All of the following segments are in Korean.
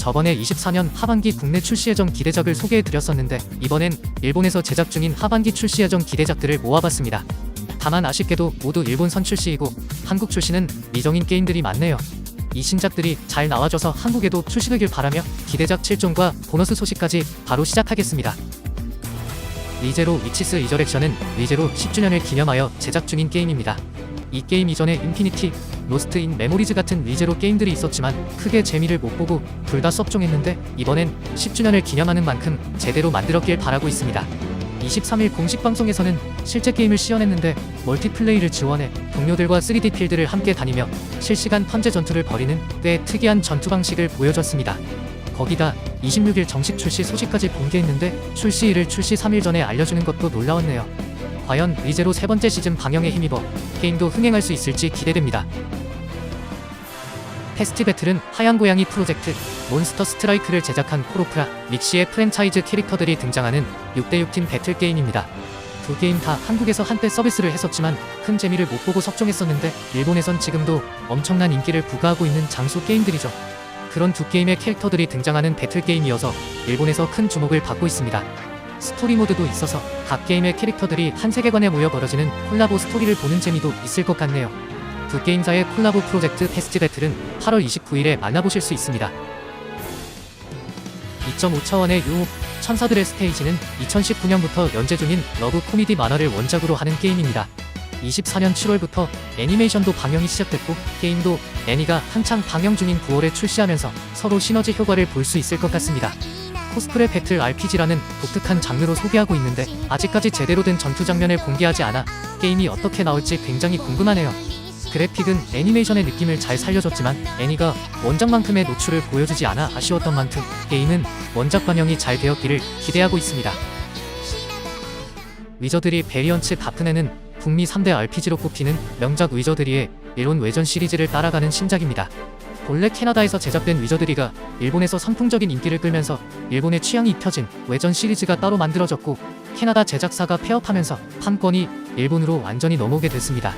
저번에 24년 하반기 국내 출시 예정 기대작을 소개해드렸었는데 이번엔 일본에서 제작 중인 하반기 출시 예정 기대작들을 모아봤습니다. 다만 아쉽게도 모두 일본 선 출시이고 한국 출시는 미정인 게임들이 많네요. 이 신작들이 잘 나와줘서 한국에도 출시되길 바라며 기대작 7종과 보너스 소식까지 바로 시작하겠습니다. 리제로 위치스 리저렉션은 리제로 10주년을 기념하여 제작 중인 게임입니다. 이 게임 이전에 인피니티, 로스트 인 메모리즈 같은 리제로 게임들이 있었지만 크게 재미를 못 보고 둘 다 섭종했는데 이번엔 10주년을 기념하는 만큼 제대로 만들었길 바라고 있습니다. 23일 공식 방송에서는 실제 게임을 시연했는데 멀티플레이를 지원해 동료들과 3D 필드를 함께 다니며 실시간 펀제 전투를 벌이는 꽤 특이한 전투 방식을 보여줬습니다. 거기다 26일 정식 출시 소식까지 공개했는데 출시일을 출시 3일 전에 알려주는 것도 놀라웠네요. 과연 리제로 세 번째 시즌 방영에 힘입어 게임도 흥행할 수 있을지 기대됩니다. 테스트 배틀은 하얀 고양이 프로젝트 몬스터 스트라이크를 제작한 코로프라 믹시의 프랜차이즈 캐릭터들이 등장하는 6대6팀 배틀 게임입니다. 두 게임 다 한국에서 한때 서비스를 했었지만 큰 재미를 못 보고 석종했었는데 일본에선 지금도 엄청난 인기를 부과하고 있는 장수 게임들이죠. 그런 두 게임의 캐릭터들이 등장하는 배틀 게임이어서 일본에서 큰 주목을 받고 있습니다. 스토리 모드도 있어서 각 게임의 캐릭터들이 한 세계관에 모여 벌어지는 콜라보 스토리를 보는 재미도 있을 것 같네요. 두 게임사의 콜라보 프로젝트 패스트 배틀은 8월 29일에 만나보실 수 있습니다. 2.5차원의 유혹 천사들의 스테이지는 2019년부터 연재 중인 러브 코미디 만화를 원작으로 하는 게임입니다. 24년 7월부터 애니메이션도 방영이 시작됐고 게임도 애니가 한창 방영 중인 9월에 출시하면서 서로 시너지 효과를 볼 수 있을 것 같습니다. 코스프레 배틀 RPG라는 독특한 장르로 소개하고 있는데 아직까지 제대로 된 전투 장면을 공개하지 않아 게임이 어떻게 나올지 굉장히 궁금하네요. 그래픽은 애니메이션의 느낌을 잘 살려줬지만 애니가 원작만큼의 노출을 보여주지 않아 아쉬웠던 만큼 게임은 원작 반영이 잘 되었기를 기대하고 있습니다. 위저드리 베리언츠 다프네는 북미 3대 RPG로 꼽히는 명작 위저드리의 일본 외전 시리즈를 따라가는 신작입니다. 본래 캐나다에서 제작된 위저드리가 일본에서 선풍적인 인기를 끌면서 일본의 취향이 입혀진 외전 시리즈가 따로 만들어졌고 캐나다 제작사가 폐업하면서 판권이 일본으로 완전히 넘어오게 됐습니다.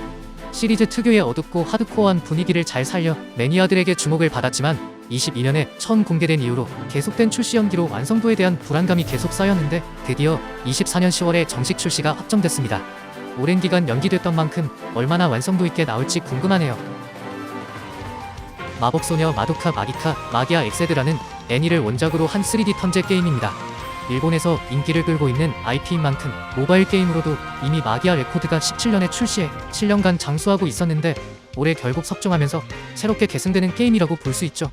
시리즈 특유의 어둡고 하드코어한 분위기를 잘 살려 매니아들에게 주목을 받았지만 22년에 처음 공개된 이후로 계속된 출시 연기로 완성도에 대한 불안감이 계속 쌓였는데 드디어 24년 10월에 정식 출시가 확정됐습니다. 오랜 기간 연기됐던 만큼 얼마나 완성도 있게 나올지 궁금하네요. 마법소녀 마도카 마기카 마기아 엑세드라는 애니를 원작으로 한 3D 턴제 게임입니다. 일본에서 인기를 끌고 있는 IP인 만큼 모바일 게임으로도 이미 마기아 레코드가 17년에 출시해 7년간 장수하고 있었는데 올해 결국 석종하면서 새롭게 계승되는 게임이라고 볼 수 있죠.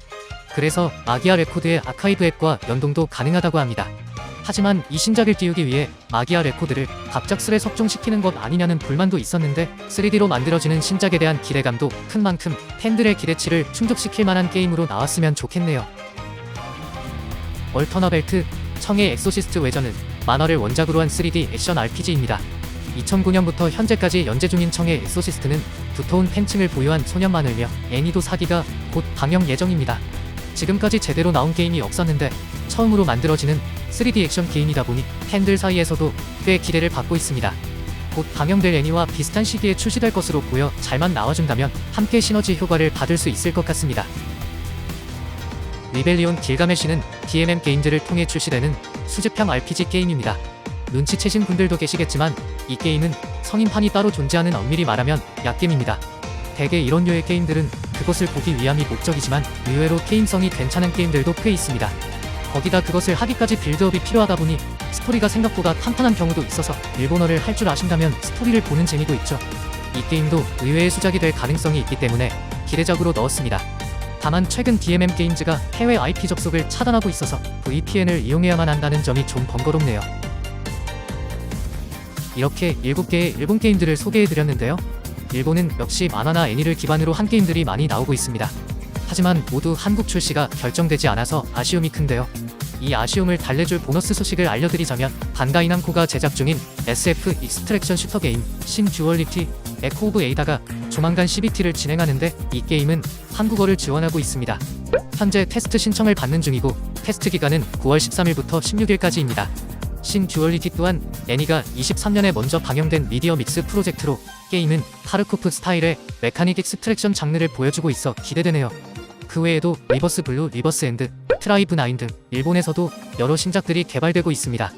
그래서 마기아 레코드의 아카이브 앱과 연동도 가능하다고 합니다. 하지만 이 신작을 띄우기 위해 마기아 레코드를 갑작스레 석종시키는 것 아니냐는 불만도 있었는데 3D로 만들어지는 신작에 대한 기대감도 큰 만큼 팬들의 기대치를 충족시킬 만한 게임으로 나왔으면 좋겠네요. 얼터너벨트 청의 엑소시스트 외전은 만화를 원작으로 한 3D 액션 RPG입니다. 2009년부터 현재까지 연재 중인 청의 엑소시스트는 두터운 팬층을 보유한 소년만을며 애니도 사기가 곧 방영 예정입니다. 지금까지 제대로 나온 게임이 없었는데 처음으로 만들어지는 3D 액션 게임이다 보니 팬들 사이에서도 꽤 기대를 받고 있습니다. 곧 방영될 애니와 비슷한 시기에 출시될 것으로 보여 잘만 나와준다면 함께 시너지 효과를 받을 수 있을 것 같습니다. 리벨리온 길가메시는 DMM 게임즈를 통해 출시되는 수집형 RPG 게임입니다. 눈치채신 분들도 계시겠지만 이 게임은 성인판이 따로 존재하는 엄밀히 말하면 약겜입니다. 대개 이런 류의 게임들은 그것을 보기 위함이 목적이지만 의외로 게임성이 괜찮은 게임들도 꽤 있습니다. 거기다 그것을 하기까지 빌드업이 필요하다 보니 스토리가 생각보다 탄탄한 경우도 있어서 일본어를 할 줄 아신다면 스토리를 보는 재미도 있죠. 이 게임도 의외의 수작이 될 가능성이 있기 때문에 기대작으로 넣었습니다. 다만 최근 DMM 게임즈가 해외 IP 접속을 차단하고 있어서 VPN을 이용해야만 한다는 점이 좀 번거롭네요. 이렇게 7개의 일본 게임들을 소개해드렸는데요. 일본은 역시 만화나 애니를 기반으로 한 게임들이 많이 나오고 있습니다. 하지만 모두 한국 출시가 결정되지 않아서 아쉬움이 큰데요. 이 아쉬움을 달래줄 보너스 소식을 알려드리자면 반가이 남코가 제작 중인 SF 익스트랙션 슈터 게임 신 듀얼리티 에코 오브 에이다가 조만간 CBT를 진행하는데 이 게임은 한국어를 지원하고 있습니다. 현재 테스트 신청을 받는 중이고 테스트 기간은 9월 13일부터 16일까지입니다. 신 듀얼리티 또한 애니가 23년에 먼저 방영된 미디어 믹스 프로젝트로 게임은 타르코프 스타일의 메카닉 익스트랙션 장르를 보여주고 있어 기대되네요. 그 외에도 리버스 블루, 리버스 엔드, 트라이브 9등 일본에서도 여러 신작들이 개발되고 있습니다.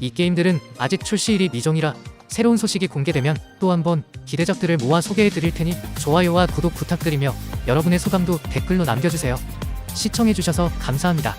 이 게임들은 아직 출시일이 미정이라 새로운 소식이 공개되면 또 한번 기대작들을 모아 소개해 드릴 테니 좋아요와 구독 부탁드리며 여러분의 소감도 댓글로 남겨주세요. 시청해주셔서 감사합니다.